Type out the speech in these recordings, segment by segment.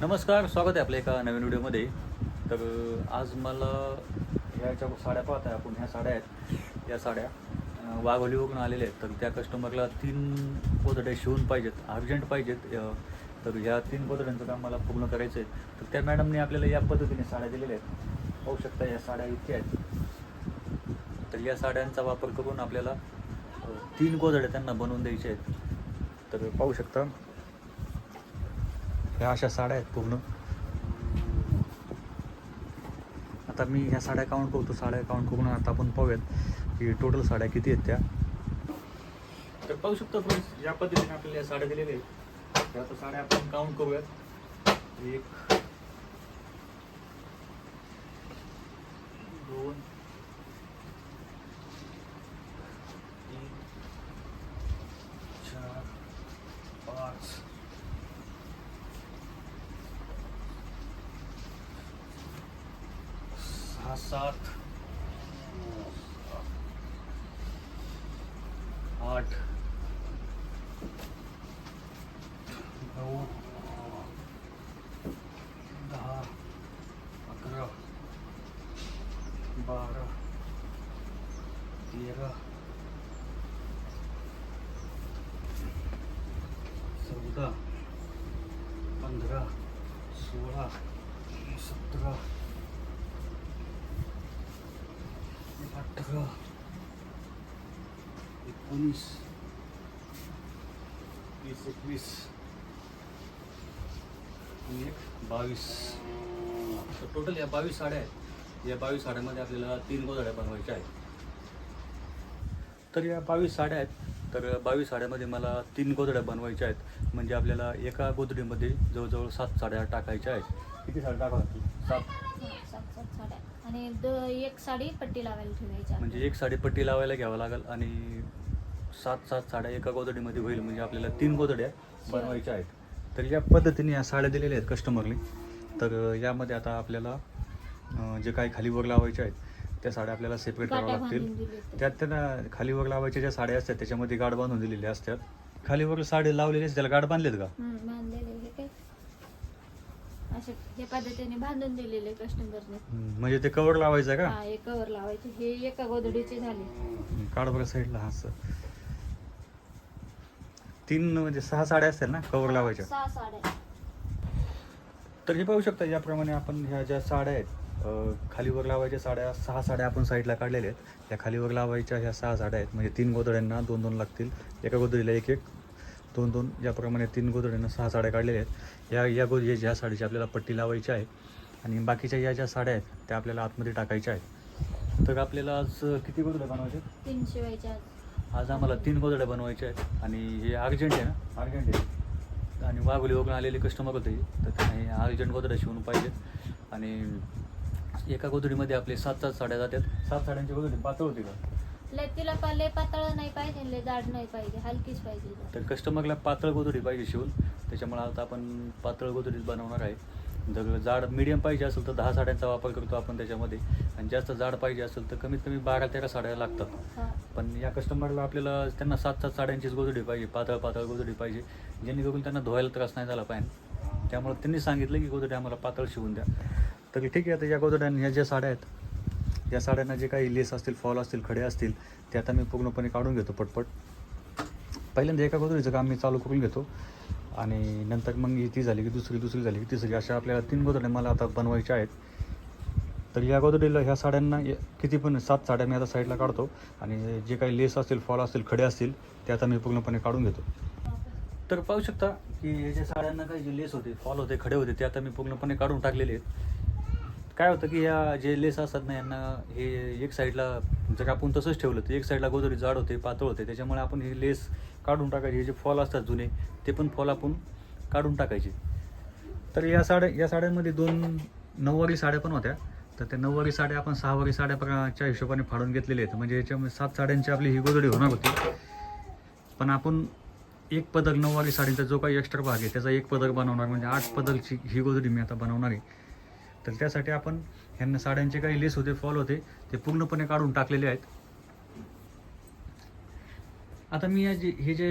नमस्कार स्वागत आहे आपल्या एका नवीन व्हिडिओमध्ये. तर आज मला ह्याच्या साड्या पाहत आहे आपण ह्या साड्या आहेत या साड्या वाघोलीवरून आलेल्या आहेत. तर त्या कस्टमरला तीन गोदड्या शिवून पाहिजेत अर्जंट पाहिजेत तर ह्या तीन पोतड्यांचं काम मला पूर्ण करायचं आहे तर त्या मॅडमने आपल्याला या पद्धतीने साड्या दिलेल्या आहेत. पाहू शकता या साड्या इतक्या आहेत. तर या साड्यांचा वापर करून आपल्याला तीन गोदड्या त्यांना बनवून द्यायचे आहेत. तर पाहू शकता. ह्या अशा साड्या आहेत पूर्ण. आता मी ह्या साड्या काउंट करतो साड्या काउंट करून आता आपण पाहूयात की टोटल साड्या किती आहेत त्या. तर पाहू शकतो फ्रेंड्स या पद्धतीने आपल्याला या साड्या दिलेल्या आहेत त्या साड्या आपण काउंट करूयात. एक दोन तीन चार पाच सहा सात आठ नऊ दहा अकरा बारा तेरा चौदा पंधरा सोळा सतरा अठरा एकोणीस वीस एकवीस आणि एक बावीस. तर टोटल या बावीस साड्या आहेत. या बावीस साड्यामध्ये आपल्याला तीन गोधड्या बनवायच्या आहेत. तर या बावीस साड्या आहेत. तर बावीस साड्यामध्ये मला तीन गोधड्या बनवायच्या आहेत. म्हणजे आपल्याला एका गोधडीमध्ये जवळजवळ सात साड्या टाकायच्या आहेत. किती साड्या टाकावं लागतील? सात. सात सात साड्या. आणि द एक साडी पट्टी लावायला ठेवायची म्हणजे एक साडी पट्टी लावायला घ्यावं लागेल आणि सात सात साड्या एका गोदडीमध्ये होईल म्हणजे आपल्याला तीन गोदड्या बनवायच्या आहेत. तर या पद्धतीने या साड्या दिलेल्या आहेत कस्टमरने तर यामध्ये आता आपल्याला जे काही खाली वर लावायच्या आहेत त्या साड्या आपल्याला सेपरेट कराव्या गाठ्या लागतील. त्यात त्यांना खाली वर लावायच्या ज्या साड्या असतात त्याच्यामध्ये गाठ बांधून दिलेल्या असतात. खाली वर साडी लावलेली असते त्याला गाठ बांधलेत का? पद्धतीने बांधून दिलेले कस्टमरने म्हणजे ते कवर लावायचं का? कवर लावायचे. हे एका गोधडीचे झाले. काढ बरं साईडला हा असं. तीन म्हणजे सहा साड्या असतील ना कवर लावायच्या. सहा साड्या. तर हे पाहू शकता याप्रमाणे आपण ह्या ज्या साड्या आहेत अं, खालीवर लावायच्या साड्या सहा साड्या आपण साईडला काढलेल्या आहेत. या खालीवर लावायच्या ह्या सहा साड्या आहेत. म्हणजे तीन गोदड्यांना दोन दोन लागतील. एका गोदडीला एक एक दोन दोन याप्रमाणे तीन गोदड्यांना सहा साड्या काढलेल्या आहेत. या या गो ज्या साडीची आपल्याला पट्टी लावायची आहे आणि बाकीच्या या ज्या साड्या आहेत त्या आपल्याला आतमध्ये टाकायच्या आहेत. तर आपल्याला आज किती गोदड्या बनवायच्या तीन शिवायच्या आज आम्हाला तीन गोदड्या बनवायच्या आहेत आणि हे अर्जंट आहे ना? अर्जंट आहे. आणि वाघोली वगैरे आलेले कस्टमर होते. तर त्यांना हे अर्जंट गोदड्या शिवून पाहिजेत. आणि एका गोदडीमध्ये आपले सात सात साड्या जातात. सात साड्यांची गोदडी पातळ होती का? लय तिला पा- लय पातळ नाही पाहिजे लय जाड नाही पाहिजे हलकीच पाहिजे. तर कस्टमरला पातळ गोदडी पाहिजे शिवून. त्याच्यामुळे आता आपण पातळ गोदडीच बनवणार आहे. जर जाड मिडियम पाहिजे असेल तर दहा साड्यांचा वापर करतो आपण त्याच्यामध्ये. आणि जास्त जाड पाहिजे असेल तर कमीत कमी बारा तेरा साड्या लागतात. पण या कस्टमरला आपल्याला त्यांना सात सात साड्यांचीच गोदडी पाहिजे पातळ पातळ गोदडी पाहिजे. जेणेकरून त्यांना धुवायला त्रास नाही झाला पाहिजे. त्यामुळे त्यांनी सांगितलं की गोदडी आम्हाला पातळ शिवून द्या. तरी ठीक आहे आता या गोदड्या ह्या ज्या साड्या आहेत या साड्यांना जे काही लेस असतील फॉल असतील खडे असतील ते आता मी पूर्णपणे काढून घेतो पटपट. पहिल्यांदा एका गोदडीचं काम मी चालू करून घेतो. आणि नंतर मग ही ती झाली की दुसरी दुसरी झाली की तिसरी. अशा आपल्याला तीन गोदडे मला आता बनवायच्या आहेत. तर या गोदडीला ह्या साड्यांना किती पण सात साड्या मी आता साईडला काढतो आणि जे काही लेस असतील फॉल असतील खडे असतील ते आता मी पूर्णपणे काढून घेतो. तर पाहू शकता की हे जे साड्यांना काही जे लेस होते फॉल होते खडे होते ते आता मी पूर्णपणे काढून टाकलेले आहेत. काय होतं की या जे लेस असतात ना यांना हे एक साईडला जर आपण तसंच ठेवलं तर एक साईडला गोदरी जाड होते पातळ होते. त्याच्यामुळे आपण हे लेस काढून टाकायचे हे जे फॉल असतात जुने ते पण फॉल आपण काढून टाकायचे. तर या साड्या या साड्यांमध्ये दोन नऊवारी साड्या पण होत्या. तर त्या नऊवारी साड्या आपण सहावारी साड्याच्या हिशोबाने फाडून घेतलेल्या आहेत. म्हणजे याच्यामध्ये सात साड्यांची आपली ही गोजडी होणार होती. पण आपण एक पदक नऊवारी साडीचा जो काही एक्स्ट्रा भाग आहे त्याचा एक पदक बनवणार. म्हणजे आठ पदकची ही गोजडी मी आता बनवणार आहे. तर त्यासाठी आपण ह्यांना साड्यांचे काही लेस होते फॉल होते ते पूर्णपणे काढून टाकलेले आहेत. आता मी या जे हे जे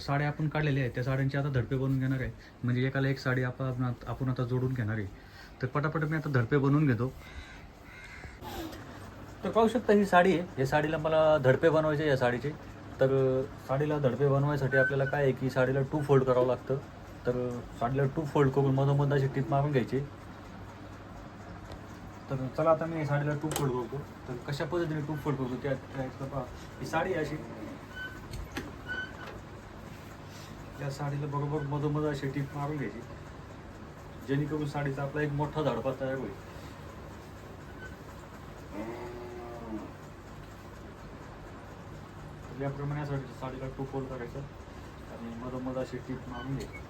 साड्या आपण काढलेल्या आहेत त्या साड्यांचे आता धडपे बनवून घेणार आहे. म्हणजे एकाला एक साडी आपण आपण आता जोडून घेणार आहे. तर पटापट मी आता धडपे बनवून घेतो. तर पाहू शकता ही साडी आहे. या साडीला मला धडपे बनवायचे या साडीचे. तर साडीला धडपे बनवायसाठी आपल्याला काय आहे की साडीला टू फोल्ड करावं लागतं. तर साडीला टू फोल्ड करून मधोमध अशी टीप मारून घ्यायची. तर चला आता मी साडीला टू फोल्ड करतो. तर कशा पद्धतीने टू फोल्ड करतो त्या पहा. ही साडी अशी. या साडीला बरोबर मधोमध अशी टीप मारून घ्यायची. जेणेकरून साडीचा आपला एक मोठा धडपा तयार होईल. याप्रमाणे या साडी साडीला टू फोल्ड करायचं. आणि मधोमध अशी टीप मारून घ्यायची.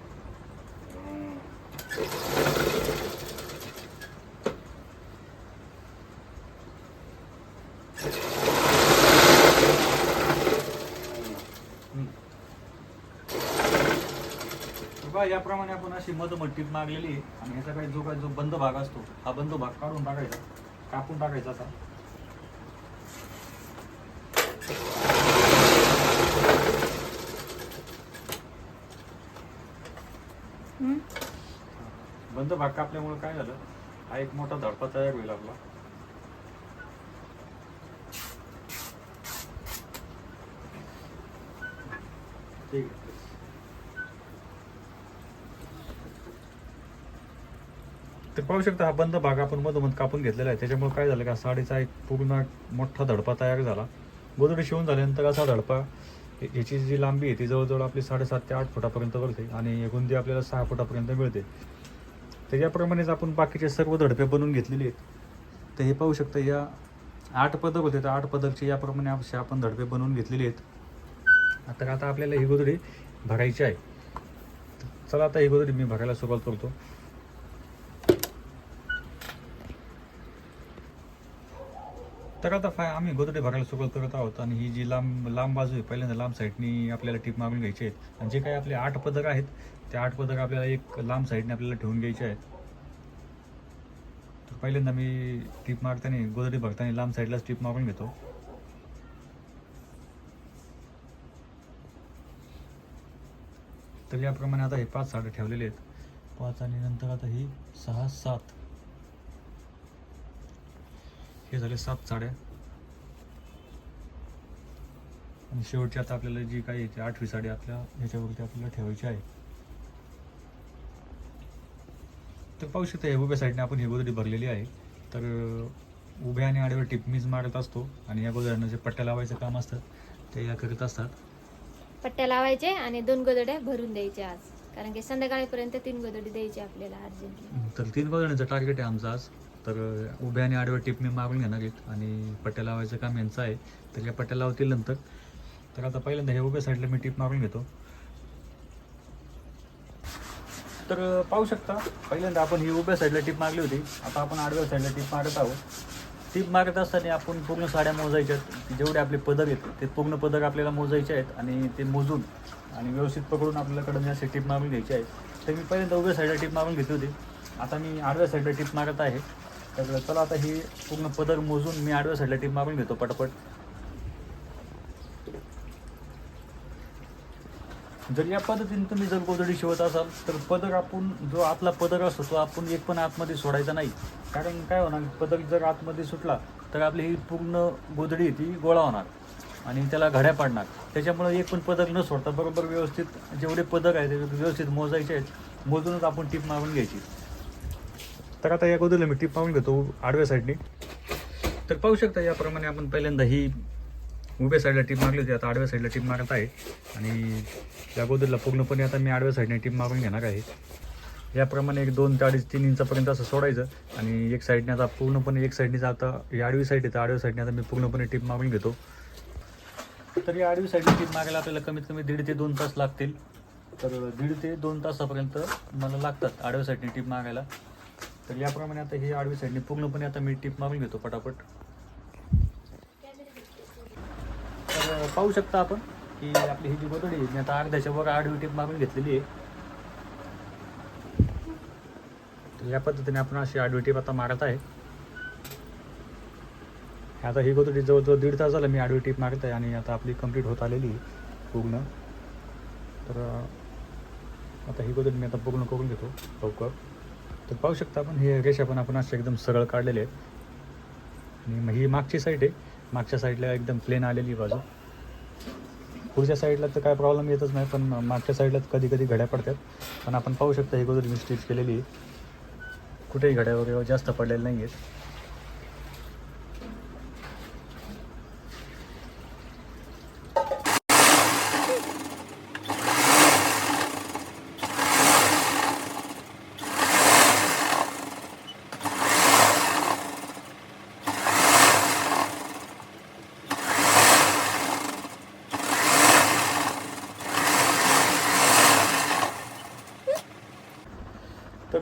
याप्रमाणे आपण अशी मधोमध टीप मारलेली आहे. आणि ह्याचा काही जो काही जो बंद भाग असतो हा बंद भाग काढून टाकायचा. कापून टाकायचा असा. बंद भाग कापल्यामुळे काय झालं? हा एक मोठा धडपा तयार होईल आपला. ठीक आहे. तर पाहू शकता हा बंद भाग आपण मधोमध कापून घेतलेला आहे. त्याच्यामुळे काय झालं का साडीचा एक पूर्ण मोठा धडपा तयार झाला. गोदडी शिवून झाल्यानंतर असा धडपा याची जी लांबी आहे ती जवळजवळ आपली साडेसात ते आठ फुटापर्यंत भरते आणि गुंदी आपल्याला सहा फुटापर्यंत मिळते. त्याच्याप्रमाणेच आपण बाकीचे सर्व धडपे बनवून घेतलेले आहेत. तर हे पाहू शकता या आठ पदक होते. तर आठ पदकचे याप्रमाणे असे आपण धडपे बनवून घेतलेले आहेत. आता आता आपल्याला ही गोदडी भरायची आहे. चला आता ही गोदडी मी भरायला सुरुवात करतो. तर आता फाय आम्ही गोदडे भरायला सुरुवात करत आहोत आणि ही जी लांब लांब बाजू आहे पहिल्यांदा लांब साईडनी आपल्याला टीप मागून घ्यायची आहेत. आणि जे काही आपले आठ पदक आहेत त्या आठ पदक आपल्याला एक लांब साईडने आपल्याला ठेवून घ्यायचे आहेत. तर पहिल्यांदा मी टीप मारताना गोदडी भरताना लांब साईडलाच टीप मागून घेतो. तर याप्रमाणे आता हे पाच साडे ठेवलेले आहेत. पाच आणि नंतर आता ही सहा सात. हे झाले सात साड्या. आणि शेवटची आता आपल्याला जी काही येते आठवी साडी आपल्या ह्याच्यावरती आपल्याला ठेवायची आहे. तर पाहू शकता हे उभ्या साईडने आपण ही गोदडी भरलेली आहे. तर उभ्या आणि आडव्या टिप मीच मारत असतो आणि या गोदड्यांना जे पट्ट्या लावायचं काम असतं ते या करत असतात. पट्ट्या लावायचे आणि दोन गोदड्या भरून द्यायच्या आज. कारण की संध्याकाळीपर्यंत तीन गोदडी द्यायची आपल्याला अर्जंटली. तर तीन गोदड्यांचं टार्गेट आहे आमचं आज. तर उभ्या आणि आडव्या टिप मी मारून घेणार आहेत आणि पट्ट्या लावायचं काम यांचं आहे. तर या पट्ट्या लावतील नंतर. तर आता पहिल्यांदा हे उभ्या साईडला मी टिप मारून घेतो. तर पाहू शकता पहिल्यांदा आपण ही उभ्या साईडला टिप मारली होती. आता आपण आडव्या साईडला टिप मारत आहोत. टिप मारत असताना आपण पूर्ण साड्या मोजायच्या आहेत जेवढे आपले पदर आहेत ते पूर्ण पदर आपल्याला मोजायचे आहेत आणि ते मोजून आणि व्यवस्थित पकडून आपल्याला कडे असे टिप मारून घ्यायचे आहे तर मी पहिल्यांदा उभ्या साईडला टिप मारून घेतली होती. आता मी आडव्या साईडला टिप मारत आहे. तर चला आता ही पूर्ण पदर मोजून मी आडव्या साईडला टिप मारून घेतो पटापट. जर या पद्धतीने तुम्ही जर गोदडी शिवत असाल तर पदर आपण जो आतला पदर असतो तो आपण एक पण आतमध्ये सोडायचा नाही. कारण काय होणार पदर जर आतमध्ये सुटला तर आपली ही पूर्ण गोदडी ती गोळा होणार आणि त्याला घड्या पाडणार. त्याच्यामुळे एक पण पदर न सोडता बरोबर व्यवस्थित जेवढे पदर आहेत ते व्यवस्थित मोजायचे आहेत मोजूनच आपण टीप मारून घ्यायची. तर आता या गोदडीला मी टीप पाहून घेतो आडव्या साईडनी तर पाहू शकता याप्रमाणे आपण पहिल्यांदा ही उभ्या साईडला टीप मारली होती. आता आडव्या साईडला टीप मारत आहे. आणि या गोदरला पूर्णपणे आता मी आडव्या साईडने टीप मारून घेणार आहे. याप्रमाणे एक दोन ते अडीच तीन इंचापर्यंत असं सोडायचं. आणि एक साईडने आता पूर्णपणे एक साईडने आता ही आडवी साईड आहे तर आडव्या साईडने आता मी पूर्णपणे टीप मारून घेतो. तर या आडवी साईडने टीप मारायला आपल्याला कमीत कमी दीड ते दोन तास लागतील. तर दीड ते दोन तासापर्यंत मला लागतात आडव्या साईडने टीप मारायला. तर याप्रमाणे आता ही आडवी साईडने पूर्णपणे आता मी टीप मारून घेतो पटापट. तर पाहू शकता आपण की आपली ही जी गोदडी आहे मी आता अर्ध्याच्या वर आडवी टीप मारून घेतलेली आहे. तर या पद्धतीने आपण अशी आडवी टीप आता मारत आहे. आता ही गोदडी जवळजवळ दीड तास झाला मी आडवी टीप मारत आहे आणि आता आपली कंप्लीट होत आलेली आहे पूर्ण. तर आता ही गोदडी मी आता पूर्ण करून घेतो लवकर. तर पाहू शकता आपण हे रेषा पण आपण असे एकदम सरळ काढलेले आहेत. आणि मग ही मागची साईड आहे. मागच्या साईडला एकदम प्लेन आलेली बाजू. पुढच्या साईडला तर काय प्रॉब्लेम येतच नाही पण मागच्या साईडला कधी कधी घड्या पडतात. पण आपण पाहू शकता ही गोदर मी स्टिच केलेली आहे. कुठेही घड्या वगैरे जास्त पडलेल्या नाही आहेत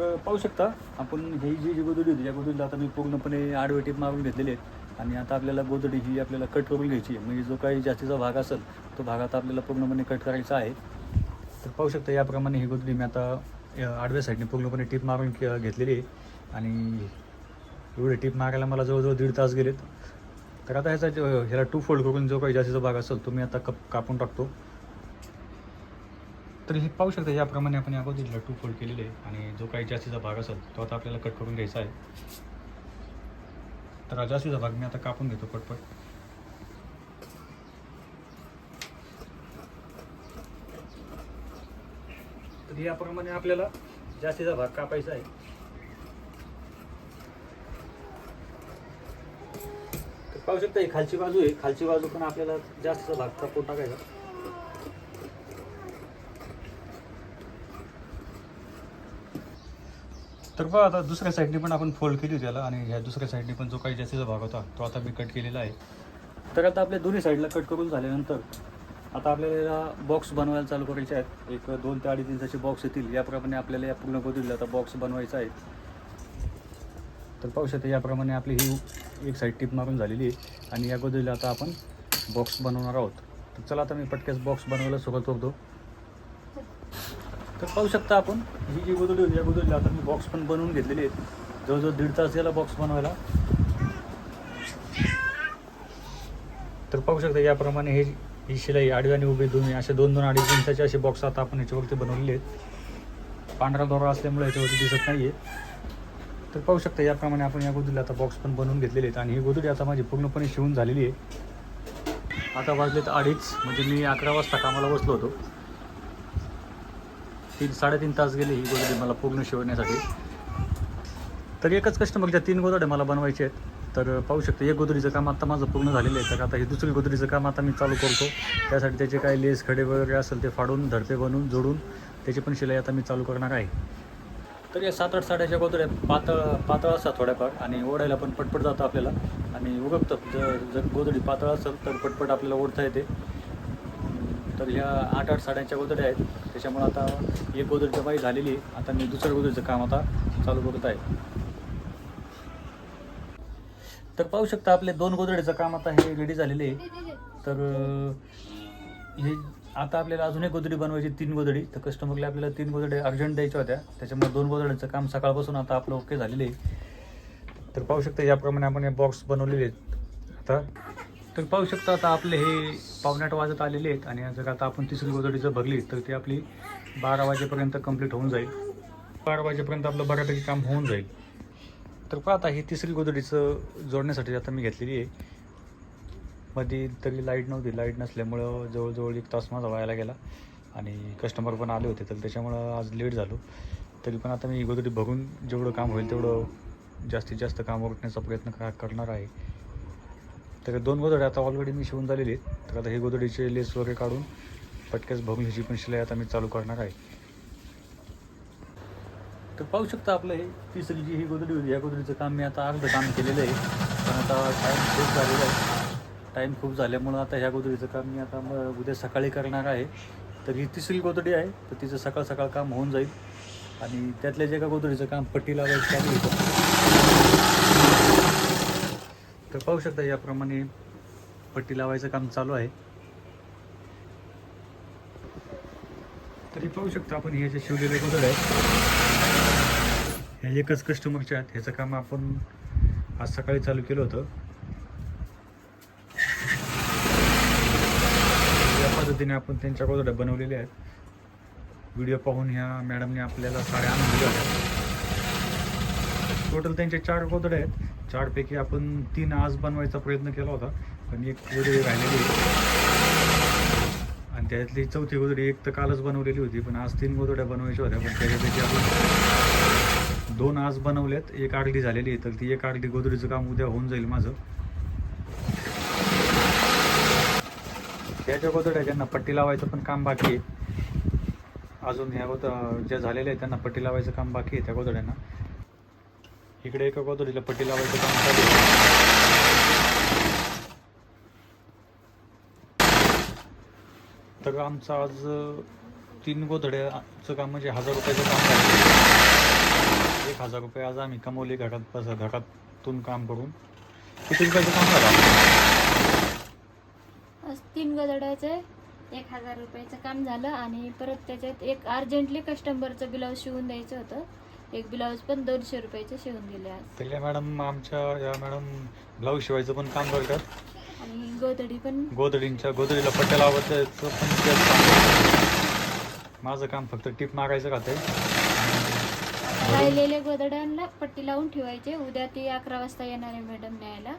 तर पाहू शकता. आपण ही जी जी गोदडी होती या गोदडीला आता मी पूर्णपणे आडवे टीप मारून घेतलेले आहेत आणि आता आपल्याला गोदडी ही आपल्याला कट करून घ्यायची आहे. म्हणजे जो काही जास्तीचा भाग असेल तो भाग आता आपल्याला पूर्णपणे कट करायचा आहे. तर पाहू शकता याप्रमाणे ही गोदडी मी आता आडव्या साईडने पूर्णपणे टीप मारून घेतलेली आहे. आणि एवढे टीप मारायला मला जवळजवळ दीड तास गेलेत. तर आता ह्याचा ह्याला टू फोल्ड करून जो काही जास्तीचा भाग असेल तो मी आता कप कापून टाकतो. तर हे पाहू शकता याप्रमाणे आपण अगोदर लटू टू फोल्ड केलेले आहे आणि जो काही जास्तीचा भाग असेल तो आता आपल्याला कट करून घ्यायचा आहे. तर हा जास्तीचा भाग मी आता कापून घेतो पटपट. तर याप्रमाणे आपल्याला जास्तीचा भाग कापायचा आहे. तर पाहू शकता ही खालची बाजू आहे. खालची बाजू पण आपल्याला जास्तीचा भाग कापून टाकायचा. तर बघा आता दुसऱ्या साईडने पण आपण फोल्ड केली त्याला आणि ह्या दुसऱ्या साईडने पण जो काही जास्तीचा भाग होता तो आता मी कट केलेला आहे. तर आता आपल्या दोन्ही साईडला कट करून झाल्यानंतर आता आपल्याला बॉक्स बनवायला चालू करायचे आहेत. एक दोन ते अडीच इंचाचे बॉक्स येतील. याप्रमाणे आपल्याला या पूर्ण गोदीला आता बॉक्स बनवायचा आहे. तर पाहू शकता याप्रमाणे आपली ही एक साईड टिप मारून झालेली आहे. आणि या गोदीला आता आपण बॉक्स बनवणार आहोत. तर चला आता मी पटक्यास बॉक्स बनवायला सुरुवात करतो. तर पाहू शकता आपण? ही जी गोदडी होती या गोदडीला आता मी बॉक्स पण बनवून घेतलेली आहेत जवळजवळ दीड तास गेला बॉक्स बनवायला. तर पाहू शकता याप्रमाणे हे ही शिलाई आडवी आणि उभी दोन्ही असे दोन दोन अडीच इंचाचे असे बॉक्स आता आपण ह्याच्यावरती बनवलेले आहेत. पांढरा दोरा असल्यामुळे याच्यावरती दिसत नाही आहे तर पाहू शकता याप्रमाणे आपण या गोदडीला आता बॉक्स पण बनवून घेतलेले आहेत. आणि ही गोदडी आता माझी पूर्णपणे शिवून झालेली आहे. आता वाजलेत अडीच म्हणजे मी अकरा वाजता कामाला बसलो होतो. तीन साडेतीन तास गेले ही गोदडी मला पूर्ण शिवण्यासाठी. तर एकच कस्टमरच्या तीन गोदड्या मला बनवायचे आहेत. तर पाहू शकतो एक गोदडीचं काम आता माझं पूर्ण झालेलं आहे. तर आता हे दुसरी गोदडीचं काम आता मी चालू करतो. त्यासाठी त्याचे काही लेस खडे वगैरे असेल ते फाडून धडपे बनवून जोडून त्याची पण शिलाई आता मी चालू करणार आहे. तर या सात आठ साड्याच्या गोदड्या पातळ पातळ असतात थोड्याफार आणि ओढायला पण पटपट जातं आपल्याला. आणि उगवतं जर जर गोदडी पातळ असेल तर पटपट आपल्याला ओढता येते. तर ह्या आठ आठ साड्यांच्या गोदड्या आहेत. त्याच्यामुळे आता एक गोदडी बाई झालेली आहे. आता मी दुसऱ्या गोदडीचं काम आता चालू करत आहे. तर पाहू शकता आपले दोन गोदडीचं काम आता हे रेडी झालेले आहे. तर हे आता आपल्याला अजून एक गोदडी बनवायची तीन गोदडी तर कस्टमरला आपल्याला तीन गोदडे अर्जंट द्यायच्या होत्या. त्याच्यामुळे दोन गोदड्यांचं काम सकाळपासून आता आपलं ओके झालेलं आहे. तर पाहू शकता याप्रमाणे आपण हे बॉक्स बनवलेले आहेत. आता तर पाहू शकता आता आपले हे पावणे वाजत आलेले आहेत आणि जर आता आपण तिसरी गोदडी जर भरली तर ती आपली बारा वाजेपर्यंत कंप्लीट होऊन जाईल. बारा वाजेपर्यंत आपलं बऱ्यापैकी काम होऊन जाईल. तर पहा आता ही तिसरी गोदडीचं जोडण्यासाठी आता मी घेतलेली आहे. मध्ये तरी लाइट नव्हती लाइट नसल्यामुळं जवळजवळ एक तास माझा व्हायला गेला आणि कस्टमर पण आले होते तर त्याच्यामुळं आज लेट झालो. तरी पण आता मी ही गोदडी बघून जेवढं काम होईल तेवढं जास्तीत जास्त काम उरकण्याचा प्रयत्न करणार आहे. तर दोन गोदडे आता ऑलरेडी मी शिवून झालेली आहेत. तर आता हे गोदडीचे लेस वगैरे काढून पटक्याच बघून ह्याची पण शिलाई आता मी चालू करणार आहे. तर पाहू शकता आपलं हे तिसरी जी ही गोदडी होती या गोदडीचं काम मी आता अर्धं काम केलेलं आहे. पण आता टाईम खूप झालेला आहे. टाईम खूप झाल्यामुळं आता ह्या गोदडीचं काम मी आता मग उद्या सकाळी करणार आहे. तर ही तिसरी गोदडी आहे तर तिचं सकाळ सकाळ काम होऊन जाईल. आणि त्यातल्या जे का गोदडीचं काम पट्टी लावायचं चालू होतं तर पाहू शकता याप्रमाणे पट्टी लावायचं काम चालू आहे. तरी पाहू शकता आपण हे जे शिवलेले गोदड आहेत ह्या एकच कस्टमरच्या आहेत. ह्याचं काम आपण आज सकाळी चालू केलं होतं. या पद्धतीने आपण त्यांच्या गोदड्या बनवलेल्या आहेत. व्हिडिओ पाहून ह्या मॅडमने आपल्याला साड्या आणून दिल्या होत्या टोटल त्यांचे चार गोदडे आहेत. चारपैकी आपण तीन आज बनवायचा प्रयत्न केला होता पण एक गोदडी राहिलेली होती. आणि त्यातली चौथी गोदडी एक तर कालच बनवलेली होती पण आज तीन गोदड्या बनवायच्या होत्या पण त्याच्यापैकी आपण दोन आज बनवल्यात एक आगडी झालेली आहे तर ती एक आगडी गोदडीचं काम उद्या होऊन जाईल माझं. त्याच्या गोदड्या ज्यांना पट्टी लावायचं पण काम बाकी आहे. अजून ह्या गोद ज्या झालेल्या आहेत त्यांना पट्टी लावायचं काम बाकी आहे त्या गोदड्यांना इकडे एका गोदडीला पट्टी लावायचं काम चालू तर आमचं आज तीन गोधड्याचं काम म्हणजे हजार रुपयाचं काम झालं. एक हजार रुपये आज आम्ही कमवले घरात बस घरातून काम करून. किती रुपयाचं काम झालं? आज तीन गोधड्याचे एक हजार रुपयाचं काम झालं आणि परत त्याच्यात एक अर्जंटली कस्टमरचं ब्लाऊज शिवून द्यायचं होतं. एक ब्लाऊज पण दोनशे रुपयाचं शिवून दिले आज. मॅडम आमच्या या मॅडम ब्लाऊज शिवायचं पण काम करतात. आणि गोदडी पण. गोदडींच्या गोदडीला पट्ट्या लावायचं पण तेच काम करतात. माझं काम फक्त टिप मागायचं राहतंय राहिलेल्या गोदड्यांना पट्टी लावून ठेवायचे. उद्या ती अकरा वाजता येणार आहे मॅडम न्यायला.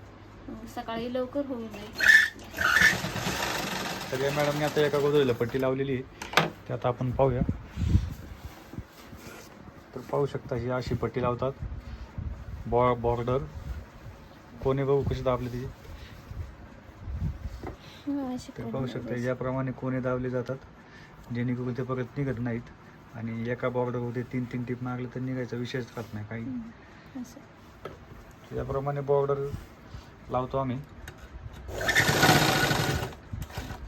मग सकाळी लवकर होऊन जाईल. तर या मॅडमने आता एका गोदडीला पट्टी लावलेली आहे. ते आता आपण पाहूया. तर पाहू शकता ही अशी पट्टी लावतात. बॉ बॉर्डर. कोणी बघू कशी दाबली ती हा, तर पाहू शकता. याप्रमाणे कोणे दाबले जातात जेणेकरून ते परत निघत नाहीत आणि एका बॉर्डरमध्ये तीन तीन टीप मारले तर निघायचा विषयच राहत नाही काही. याप्रमाणे बॉर्डर लावतो आम्ही.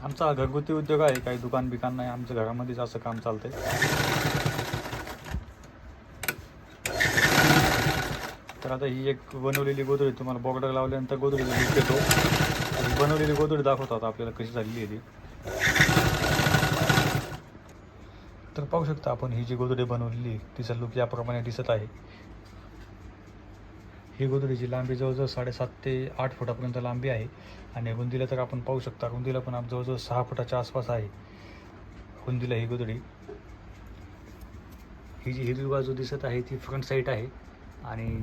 आमचा घरगुती उद्योग आहे काही दुकान बिकान नाही आमच्या घरामध्येच असं काम चालतंय. तर आता ही एक बनवलेली गोदडी तुम्हाला बॉर्डर लावल्यानंतर गोदडी देतो बनवलेली गोदडी दाखवतात आपल्याला कशी झालेली आहे ती. तर पाहू शकता आपण ही जी गोदडी बनवलेली तिचा लुक याप्रमाणे दिसत आहे. ही गोदडीची लांबी जवळजवळ साडेसात ते आठ फुटापर्यंत लांबी आहे आणि रुंदीला तर आपण पाहू शकता रुंदीला पण आप- जवळजवळ सहा फुटाच्या आसपास आहे रुंदीला ही गोदडी ही जी हिरवी बाजू दिसत आहे ती फ्रंट साईड आहे आणि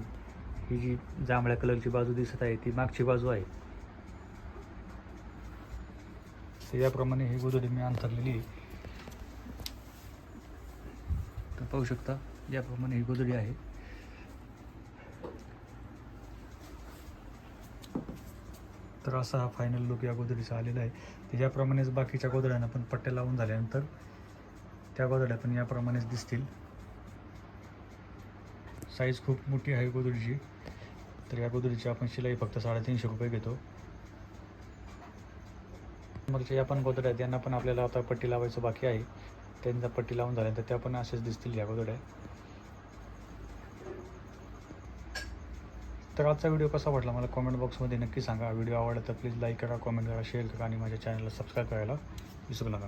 ही जी जांभळ्या कलरची बाजू दिसत आहे ती मागची बाजू आहे. तर याप्रमाणे ही गोदडी मी अंतरलेली आहे. तर पाहू शकता याप्रमाणे ही गोदडी आहे. तर असा हा फायनल लुक या गोदडीचा आलेला आहे. याप्रमाणेच बाकीच्या गोदड्यांना पण पट्ट्या लावून झाल्यानंतर त्या गोदड्या पण याप्रमाणेच दिसतील. साईज खूप मोठी आहे गोदडीची तर या गोदडीची आपण शिलाई फक्त साडेतीनशे रुपये घेतो. मग या पण गोदड्या आहेत यांना पण आपल्याला आता पट्टी लावायचं बाकी आहे. त्यांचा पट्टी लावून झाल्यानंतर त्या पण असेच दिसतील या गोदड्या. तर आजचा व्हिडिओ कसा वाटला मला कॉमेंट बॉक्समध्ये नक्की सांगा. व्हिडिओ आवडला तर प्लीज लाईक करा कॉमेंट करा शेअर करा आणि माझ्या चॅनलला सबस्क्राईब करायला विसरू नका.